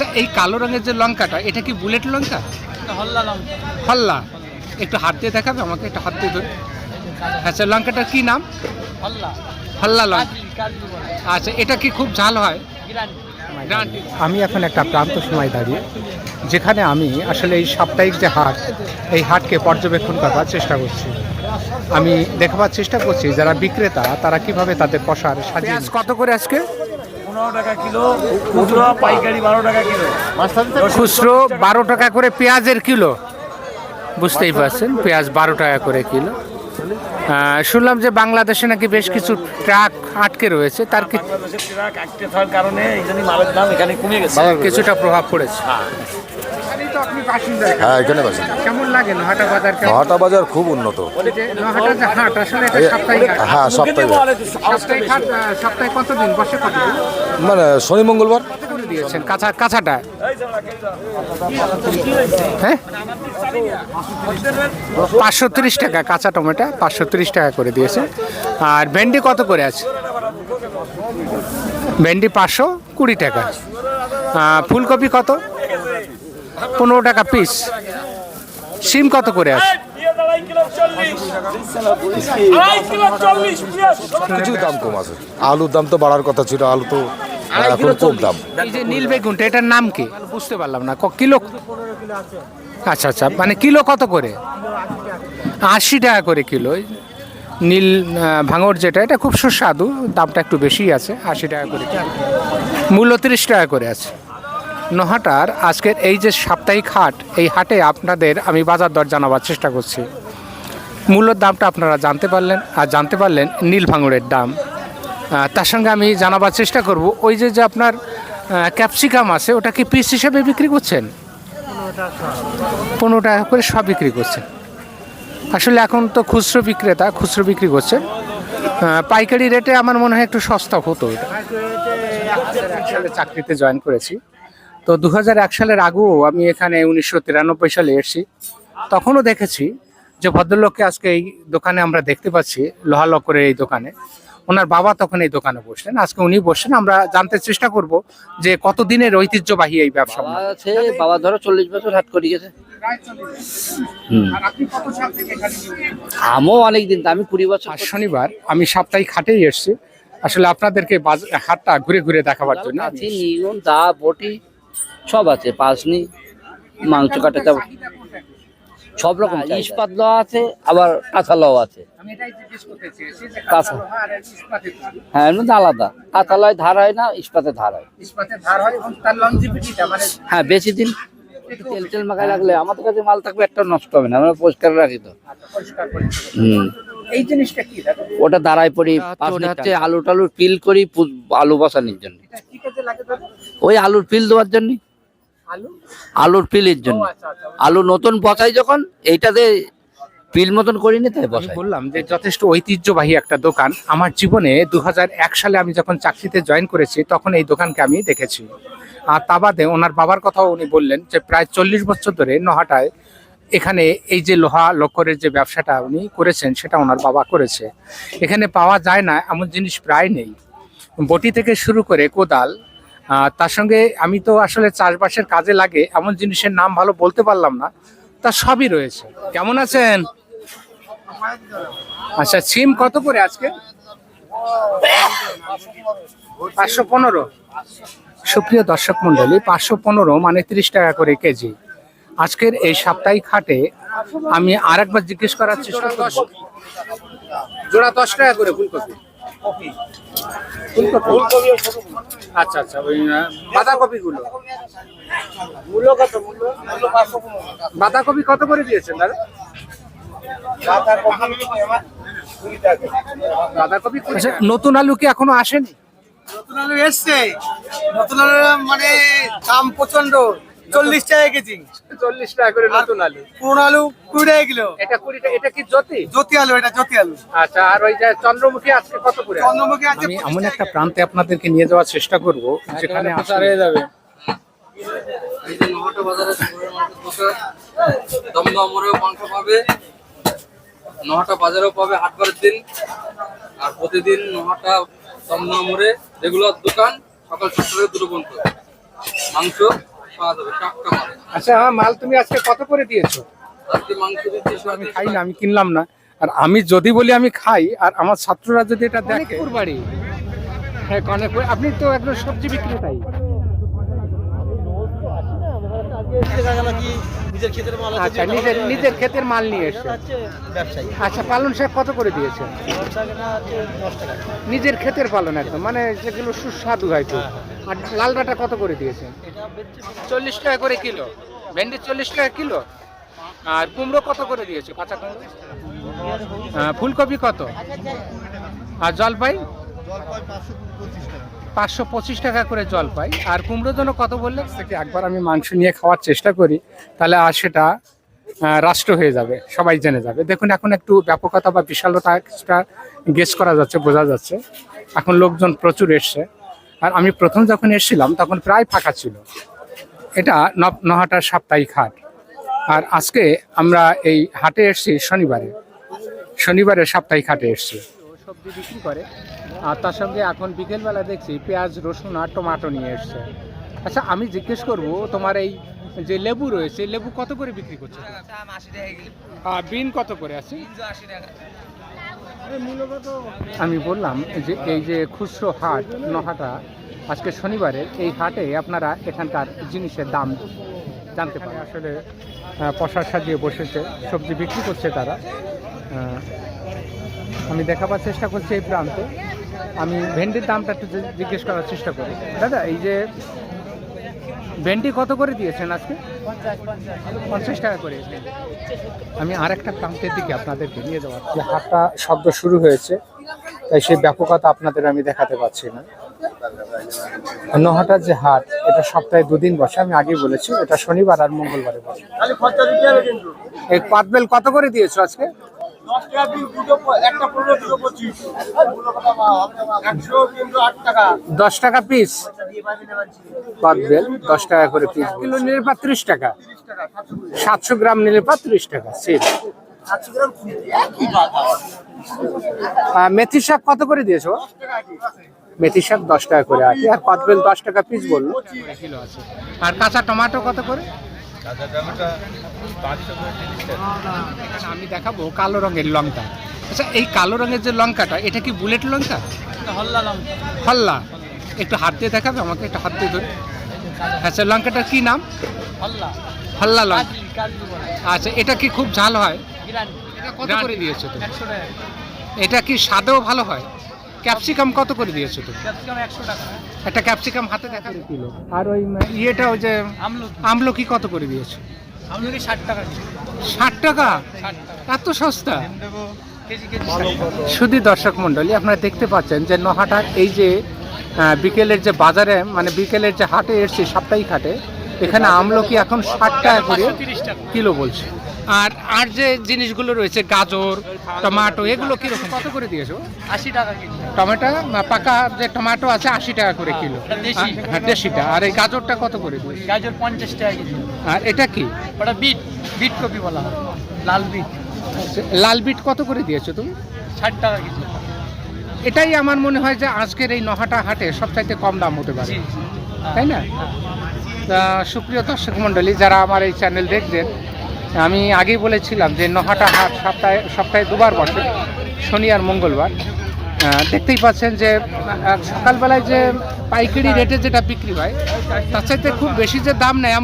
আচ্ছা এই কালো রঙের যে লঙ্কাটা এটা কি বুলেট লঙ্কা? হল্লা লঙ্কা। হল্লা। একটু হাত দিয়ে দেখাবে আমাকে একটু হাত দিয়ে ধরে। আচ্ছা লঙ্কাটার কি নাম? হল্লা। হল্লা লঙ্কা। আচ্ছা এটা কি খুব ঝাল হয়? আমি এখন একটা প্রান্ত সময় দাঁড়িয়ে যেখানে আমি আসলে এই সাপ্তাহিক যে হাট এই হাটকে পর্যবেক্ষণ করার চেষ্টা করছি। আমি দেখবার চেষ্টা করছি যারা বিক্রেতা তারা কীভাবে তাদের পশার সাজিয়ে কত করে আজকে? খুচরো বারো টাকা করে পেঁয়াজের কিলো। বুঝতেই পারছেন পেঁয়াজ বারো টাকা করে কিলো। আহ, শুনলাম যে বাংলাদেশে নাকি বেশ কিছু ট্রাক আটকে রয়েছে। তার কি- ট্রাক আটকে থাকার কারণে এই জন্য মালের দাম এখানে কমে গেছে। কিছুটা প্রভাব পড়েছে। হ্যাঁ। এখানে বাসি কেমন লাগে নহাটা বাজার? নহাটা বাজার খুব উন্নত। হাট আসলে। হ্যাঁ সপ্তাহে সাপ্তাহিক হাট। আহ, সপ্তাহে কতদিন? বসে কতদিন? মানে শনি মঙ্গলবার। দিয়েছেন? কাঁচা কাঁচাটা? হ্যাঁ? পাঁচশো তিরিশ টাকা, কাঁচা টমেটো পাঁচশো তিরিশ টাকা করে দিয়েছে। আর ভেন্ডি কত করে আছে? ভেন্ডি পাঁচশো কুড়ি টাকা। ফুলকপি কত? পনেরো টাকা পিস। সিম কত করে আছে? কিছু দাম আছে। আলুর দাম তো বাড়ার কথা ছিল, আলু তো এখন কম দাম। এই যে নীল বেগুনটা এটার নাম কি? বুঝতে পারলাম না। ক- কিলো? আচ্ছা আচ্ছা মানে কিলো কত করে? আশি টাকা করে কিলো। এই নীল আহ, ভাঙর যেটা এটা খুব সুস্বাদু দামটা একটু বেশি আছে আশি টাকা করে কিলো। মূল্য তিরিশ টাকা করে আছে। নহাটার আজকের এই যে সাপ্তাহিক হাট এই হাটে আপনাদের আমি বাজার দর জানাবার চেষ্টা করছি। মূল্যর দামটা আপনারা জানতে পারলেন আর জানতে পারলেন নীল ভাঙড়ের দাম। তার সঙ্গে আমি জানাবার চেষ্টা করব। ওই যে যে আপনার ক্যাপসিকাম আছে ওটা কি পিস হিসেবে বিক্রি করছেন? পনেরো টাকা করে সব বিক্রি করছেন। আসলে এখন তো খুচরো বিক্রেতা খুচরো বিক্রি করছেন আহ, পাইকারি রেটে আমার মনে হয় একটু সস্তা হতো সালে চাকরিতে জয়েন করেছি। তো দু সালের আগেও আমি এখানে উনিশশো তিরানব্বই সালে এসেছি। তখনও দেখেছি যে ভদ্রলোককে আজকে এই দোকানে আমরা দেখতে পাচ্ছি লোহা করে এই দোকানে। ওনার বাবা তখন এই দোকানে বসলেন। আজকে উনি বসছেন আমরা জানতে চেষ্টা করব যে কতদিনের ঐতিহ্যবাহী এই ব্যবসা বাবা আছে বাবা ধরো চল্লিশ বছর হাট করে গেছে। আমিও অনেক দিন আমি কুড়ি বছর আর শনিবার আমি সাপ্তাহিক হাটেই এসেছি। আসলে আপনাদেরকে হাটটা ঘুরে ঘুরে দেখাবার জন্য আমি আছে নিগুন দা বটি সব আছে পাসনি মাংস কাটা সব রকম ইস্পাত লওয়া আছে আবার কাঁচা লওয়া আছে। কাঁচা। হ্যাঁ মধ্যে আলাদা। কাঁচা লয় ধার হয় না ইস্পাতে ধার হয়। হয় মানে হ্যাঁ বেশি দিন তেল তেল মাখায় রাখলে আমাদের কাছে মাল থাকবে একটা নষ্ট হবে না আমরা পরিষ্কার রাখি তো। পরিষ্কার হুম। এই জিনিসটা কি ওটা দাঁড়ায় পড়ি হচ্ছে আলু টালুর পিল করি আলু বসানোর জন্য। এটা কি কাজে লাগে দাদা ওই আলুর পিল দেওয়ার জন্য। আলুর পিলের জন্য। আচ্ছা আচ্ছা আলু নতুন বসাই যখন এইটাতে পিল মতন করিনি তাই বসাই। বললাম যে যথেষ্ট ঐতিহ্যবাহী একটা দোকান। আমার জীবনে দু হাজার এক সালে আমি যখন চাকরিতে জয়েন করেছি তখন এই দোকানকে আমি দেখেছি। আর তা বাদে ওনার বাবার কথাও উনি বললেন যে প্রায় চল্লিশ বছর ধরে নহাটায় এখানে এই যে লোহা লক্করের যে ব্যবসাটা উনি করেছেন সেটা ওনার বাবা করেছে। এখানে পাওয়া যায় না এমন জিনিস প্রায় নেই। বটি থেকে শুরু করে কোদাল তার সঙ্গে আমি তো আসলে চাষবাসের কাজে লাগে, এমন জিনিসের নাম ভালো বলতে পারলাম না, তা সবই রয়েছে। কেমন আছেন? আচ্ছা সিম কত করে আজকে? পাঁচশো পনেরো। সুপ্রিয় দর্শক মন্ডলী পাঁচশো পনেরো মানে তিরিশ টাকা করে কেজি। আজকের এই সাপ্তাহিক হাটে আমি আর একবার জিজ্ঞেস করার চেষ্টা জোড়া দশ টাকা করে ফুলকপি। ফুলকপি আচ্ছা আচ্ছা ওই আহ, বাঁধাকপি মূল্য কত মূল্য বাঁধাকপি কত করে দিয়েছেন দাদা? বাঁধাকপি আচ্ছা নতুন আলু কি এখনও আসেনি? নতুন আলু এসছে। নতুন আলু মানে দাম প্রচণ্ড চল্লিশ টাকা কেজি। চল্লিশ টাকা করে নতুন আলু। পুরনো আলু কুড়ি টাকা কিলো। এটা কুড়ি এটা কি জ্যোতি? জ্যোতি আলু এটা জ্যোতি আলু। আচ্ছা আর ওই যে চন্দ্রমুখী আজকে কত করে? চন্দ্রমুখী আমি এমন একটা প্রান্তে আপনাদেরকে নিয়ে যাওয়ার চেষ্টা করব যেখানে আসলে- যাবে। দমদম মোড়েও মাংস পাবে নহাটা বাজারেও পাবে হাটবারের দিন। আর প্রতিদিন নহাটা দমদম মোড়ে রেগুলার দোকান সকাল সাতটা থেকে দুটো পর্যন্ত মাংস পাওয়া যাবে টাটকা মাল আচ্ছা মাল তুমি আজকে কত করে দিয়েছ? আজকে মাংস দিচ্ছি আমি খাই না আমি কিনলাম না। আর আমি যদি বলি আমি খাই আর আমার ছাত্ররা যদি এটা দেখে বাড়ি। হ্যাঁ কনেকপুর। আপনি তো একজন সবজি বিক্রেতাই। নিজের ক্ষেতের মাল আচ্ছা নিজের নিজের ক্ষেতের মাল নিয়ে এসছে আচ্ছা পালন শাক কত করে দিয়েছে? নিজের ক্ষেতের পালন একদম মানে যেগুলো সুস্বাদু হয়তো। আর লাল ডাটা কত করে দিয়েছে? চল্লিশ টাকা করে কিলো। ভেন্ডি চল্লিশ টাকা কিলো। আর কুমড়ো কত করে দিয়েছে? কাঁচা কুমড়ো? ফুলকপি কত? আর জলপাই? পাঁচশো পঁচিশ টাকা করে জলপাই। আর কুমড়োর জন্য কত বললে থেকে একবার আমি মাংস নিয়ে খাওয়ার চেষ্টা করি, তাহলে আর সেটা রাষ্ট্র হয়ে যাবে, সবাই জেনে যাবে। দেখুন, এখন একটু ব্যাপকতা বা বিশালতা গেস করা যাচ্ছে, বোঝা যাচ্ছে। এখন লোকজন প্রচুর এসছে। আর আমি প্রথম যখন এসেছিলাম তখন প্রায় ফাঁকা ছিল। এটা নহাটার সাপ্তাহিক হাট। আর আজকে আমরা এই হাটে এসেছি শনিবারে। শনিবারে সাপ্তাহিক হাটে এসেছি। সবজি বিক্রি করে। আর তার সঙ্গে এখন বিকেলবেলা দেখছি পেঁয়াজ রসুন আর টমাটো নিয়ে এসছে। আচ্ছা আমি জিজ্ঞেস করব তোমার এই যে লেবু রয়েছে লেবু কত করে বিক্রি করছে? বিন কত করে আছে? আমি বললাম যে এই যে খুচরো হাট নহাটা আজকে শনিবারের এই হাটে আপনারা এখানকার জিনিসের দাম জানতে পারেন আসলে পশা সাজিয়ে বসেছে সবজি বিক্রি করছে তারা। আমি দেখাবার চেষ্টা করছি এই প্রান্তে। আমি ভেন্ডির দামটা একটু জিজ্ঞেস করার চেষ্টা করি। দাদা এই যে ভেন্ডি কত করে দিয়েছেন আজকে? পঞ্চাশ টাকা করে। আমি আর একটা প্রান্তের দিকে আপনাদেরকে নিয়ে যাওয়ার যে হাটটা শব্দ শুরু হয়েছে তাই সেই ব্যাপকতা আপনাদের আমি দেখাতে পারছি না। নহাটার যে হাট এটা সপ্তাহে দুদিন বসে আমি আগেই বলেছি এটা শনিবার আর মঙ্গলবারে বসে। এই পাতবেল কত করে দিয়েছ আজকে? দশ টাকা পিস টাকা। পাতবেল দশ টাকা করে পিস কিলো নিলে ত্রিশ টাকা। সাতশো গ্রাম নিলে ত্রিশ টাকা একই মেথি শাক কত করে দিয়েছ? মেথি শাক দশ টাকা করে আছে আর পাতবেল দশ টাকা পিস বলল। আর কাঁচা টমেটো কত করে? আমি দেখাবো কালো রঙের লঙ্কা। আচ্ছা এই কালো রঙের যে লঙ্কাটা এটা কি বুলেট লঙ্কা? হল্লা লঙ্কা। হল্লা। একটু হাত দিয়ে দেখাবে আমাকে একটু হাত দিয়ে ধরে। আচ্ছা লঙ্কাটার কি নাম? হল্লা। হল্লা লঙ্কা। আচ্ছা এটা কি খুব ঝাল হয়? এটা কত করে দিয়েছ এটা কি স্বাদেও ভালো হয়? ক্যাপসিকাম কত করে দিয়েছ তুমি? ক্যাপসিকাম একশো টাকা। একটা ক্যাপসিকাম হাতে দেখা কিলো। আর ওই ইয়েটা ওই যে আমলকি। কত করে দিয়েছ? আমলকি ষাট টাকা ষাট টাকা? এত সস্তা? শুধু দর্শক মণ্ডলী আপনারা দেখতে পাচ্ছেন যে নহাটার এই যে বিকেলের যে বাজারে মানে বিকেলের যে হাটে এসছে সাপ্তাহিক হাটে এখানে আমলকি এখন ষাট টাকা করে কিলো বলছে। আর আর যে জিনিসগুলো রয়েছে গাজর টমাটো এগুলো কীরকম? কত করে দিয়েছ? আশি টাকা কেজি। টমেটো পাকা যে টমেটো আছে আশি টাকা করে কিলো। এটা দেশি। আর- হ্যাঁ দেশিটা। আর এই গাজরটা কত করে দিয়েছ? গাজর পঞ্চাশ টাকা কেজি। আর এটা কি? ওটা বিট বিট কপি বলা হয়। লাল বিট। লাল বিট কত করে দিয়েছ তুমি? ষাট টাকা কেজি। এটাই আমার মনে হয় যে আজকের এই নহাটা হাটে সবচাইতে কম দাম হতে পারে। তাই না? সুপ্রিয় দর্শক মণ্ডলী যারা আমার এই চ্যানেল দেখছেন আমি আগেই বলেছিলাম যে নহাটা হাট সপ্তাহে সপ্তাহে দুবার বসে, শনি আর মঙ্গলবার। দেখতেই পাচ্ছেন যে সকালবেলায় যে পাইকারি রেটে যেটা বিক্রি হয়, তার চাইতে খুব বেশি যে দাম নেয়